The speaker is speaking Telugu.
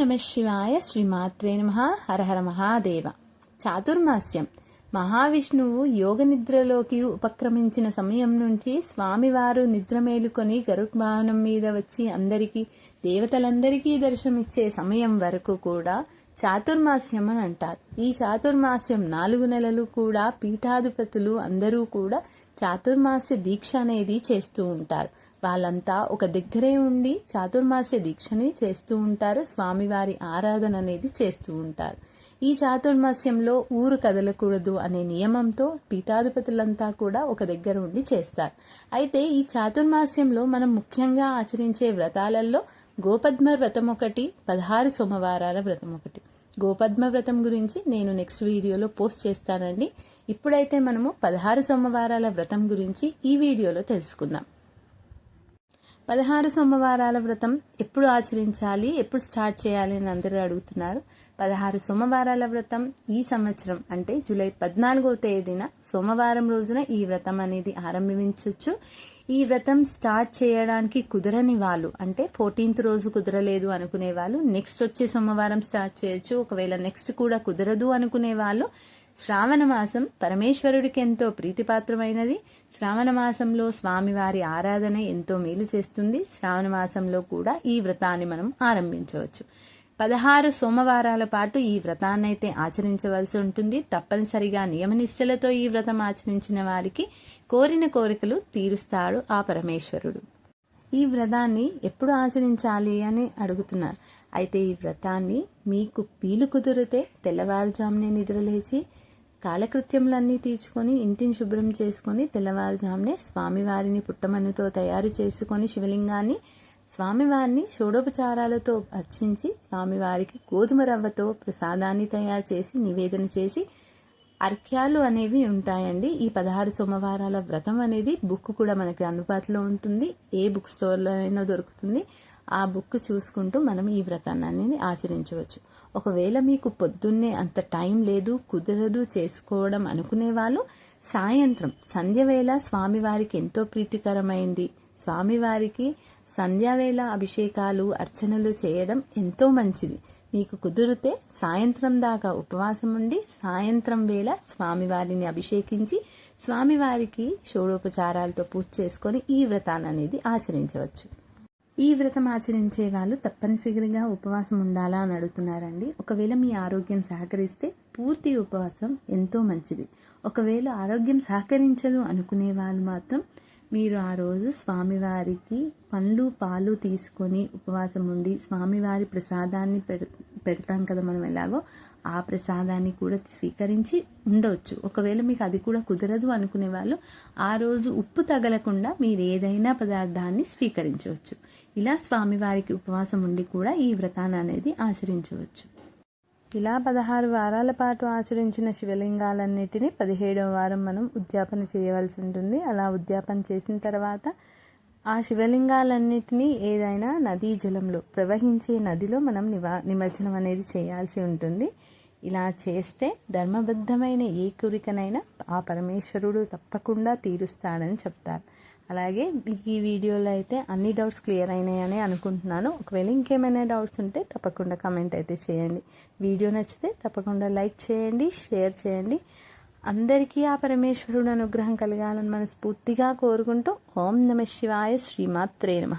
నమ శివాయ శ్రీమాత్రే నమ హరహర మహాదేవ చాతుర్మాస్యం మహావిష్ణువు యోగ నిద్రలోకి ఉపక్రమించిన సమయం నుంచి స్వామివారు నిద్ర మేలుకొని గరుడ్వాహనం మీద వచ్చి అందరికీ దేవతలందరికీ దర్శనమిచ్చే సమయం వరకు కూడా చాతుర్మాస్యం అని అంటారు. ఈ చాతుర్మాస్యం నాలుగు నెలలు కూడా పీఠాధిపతులు అందరూ కూడా చాతుర్మాస్య దీక్ష అనేది చేస్తూ ఉంటారు. వాళ్ళంతా ఒక దగ్గరే ఉండి చాతుర్మాస్య దీక్షని చేస్తూ ఉంటారు. స్వామివారి ఆరాధన అనేది చేస్తూ ఉంటారు. ఈ చాతుర్మాస్యంలో ఊరు కదలకూడదు అనే నియమంతో పీఠాధిపతులంతా కూడా ఒక దగ్గర ఉండి చేస్తారు. అయితే ఈ చాతుర్మాస్యంలో మనం ముఖ్యంగా ఆచరించే వ్రతాలలో గోపద్మ వ్రతం ఒకటి పదహారు సోమవారాల వ్రతం ఒకటి గోపద్మ వ్రతం గురించి నేను నెక్స్ట్ వీడియోలో పోస్ట్ చేస్తానండి. ఇప్పుడైతే మనము పదహారు సోమవారాల వ్రతం గురించి ఈ వీడియోలో తెలుసుకుందాం. పదహారు సోమవారాల వ్రతం ఎప్పుడు ఆచరించాలి ఎప్పుడు స్టార్ట్ చేయాలి అని అందరూ అడుగుతున్నారు. పదహారు సోమవారాల వ్రతం ఈ సంవత్సరం అంటే జూలై పద్నాలుగో తేదీన సోమవారం రోజున ఈ వ్రతం అనేది ఆరంభించవచ్చు ఈ వ్రతం స్టార్ట్ చేయడానికి కుదరని వాళ్ళు అంటే ఫోర్టీన్త్ రోజు కుదరలేదు అనుకునే వాళ్ళు నెక్స్ట్ వచ్చే సోమవారం స్టార్ట్ చేయొచ్చు. ఒకవేళ నెక్స్ట్ కూడా కుదరదు అనుకునే వాళ్ళు శ్రావణ మాసం పరమేశ్వరుడికి ఎంతో ప్రీతిపాత్రమైనది. శ్రావణ మాసంలో స్వామివారి ఆరాధన ఎంతో మేలు చేస్తుంది. శ్రావణ మాసంలో కూడా ఈ వ్రతాన్ని మనం ఆరంభించవచ్చు. పదహారు సోమవారాల పాటు ఈ వ్రతాన్నైతే ఆచరించవలసి ఉంటుంది. తప్పనిసరిగా నియమనిష్టలతో ఈ వ్రతం ఆచరించిన వారికి కోరిన కోరికలు తీరుస్తాడు ఆ పరమేశ్వరుడు. ఈ వ్రతాన్ని ఎప్పుడు ఆచరించాలి అని అడుగుతున్నారు. అయితే ఈ వ్రతాన్ని మీకు పీలు కుదిరితే తెల్లవారుజామునే నిద్రలేచి కాలకృత్యములన్నీ తీర్చుకొని ఇంటిని శుభ్రం చేసుకొని తెల్లవారుజామునే స్వామివారిని పుట్టమన్నుతో తయారు చేసుకొని శివలింగాన్ని స్వామివారిని షోడోపచారాలతో అర్చించి స్వామివారికి గోధుమ రవ్వతో ప్రసాదాన్ని తయారు చేసి నివేదన చేసి అర్ఘ్యాలు అనేవి ఉంటాయండి. ఈ పదహారు సోమవారాల వ్రతం అనేది బుక్ కూడా మనకి అందుబాటులో ఉంటుంది. ఏ బుక్ స్టోర్లో అయినా దొరుకుతుంది. ఆ బుక్ చూసుకుంటూ మనం ఈ వ్రతాన్ని అనేది ఆచరించవచ్చు. ఒకవేళ మీకు పొద్దున్నే అంత టైం లేదు కుదరదు చేసుకోవడం అనుకునే వాళ్ళు సాయంత్రం సంధ్యవేళ స్వామివారికి ఎంతో ప్రీతికరమైంది. స్వామివారికి సంధ్యావేళ అభిషేకాలు అర్చనలు చేయడం ఎంతో మంచిది. మీకు కుదిరితే సాయంత్రం దాకా ఉపవాసం ఉండి సాయంత్రం వేళ స్వామివారిని అభిషేకించి స్వామివారికి షోడోపచారాలతో పూజ చేసుకొని ఈ వ్రతాన్ని అనేది ఆచరించవచ్చు. ఈ వ్రతం ఆచరించే వాళ్ళు తప్పనిసరిగా ఉపవాసం ఉండాలా అని అడుగుతున్నారండి. ఒకవేళ మీ ఆరోగ్యం సహకరిస్తే పూర్తి ఉపవాసం ఎంతో మంచిది. ఒకవేళ ఆరోగ్యం సహకరించదు అనుకునే వాళ్ళు మాత్రం మీరు ఆ రోజు స్వామివారికి పండ్లు పాలు తీసుకొని ఉపవాసం ఉండి స్వామివారి ప్రసాదాన్ని పెడతాం కదా మనం ఎలాగో ఆ ప్రసాదాన్ని కూడా స్వీకరించి ఉండవచ్చు ఒకవేళ మీకు అది కూడా కుదరదు అనుకునే వాళ్ళు ఆ రోజు ఉప్పు తగలకుండా మీరు ఏదైనా పదార్థాన్ని స్వీకరించవచ్చు. ఇలా స్వామివారికి ఉపవాసం ఉండి కూడా ఈ వ్రతాన్ని అనేది ఆచరించవచ్చు. ఇలా పదహారు వారాల పాటు ఆచరించిన శివలింగాలన్నిటినీ పదిహేడవ వారం మనం ఉద్యాపన చేయవలసి ఉంటుంది. అలా ఉద్యాపన చేసిన తర్వాత ఆ శివలింగాలన్నిటినీ ఏదైనా నదీ జలంలో ప్రవహించే నదిలో మనం నివా నిమజ్జనం అనేది చేయాల్సి ఉంటుంది. ఇలా చేస్తే ధర్మబద్ధమైన ఏ కోరికనైనా ఆ పరమేశ్వరుడు తప్పకుండా తీరుస్తాడని చెప్తారు. అలాగే మీకు ఈ వీడియోలో అయితే అన్ని డౌట్స్ క్లియర్ అయినాయని అనుకుంటున్నాను. ఒకవేళ ఇంకేమైనా డౌట్స్ ఉంటే తప్పకుండా కమెంట్ అయితే చేయండి. వీడియో నచ్చితే తప్పకుండా లైక్ చేయండి షేర్ చేయండి. అందరికీ ఆ పరమేశ్వరుడు అనుగ్రహం కలగాలని మనస్ఫూర్తిగా కోరుకుంటూ ఓం నమ శివాయ శ్రీమాత్రే నమ.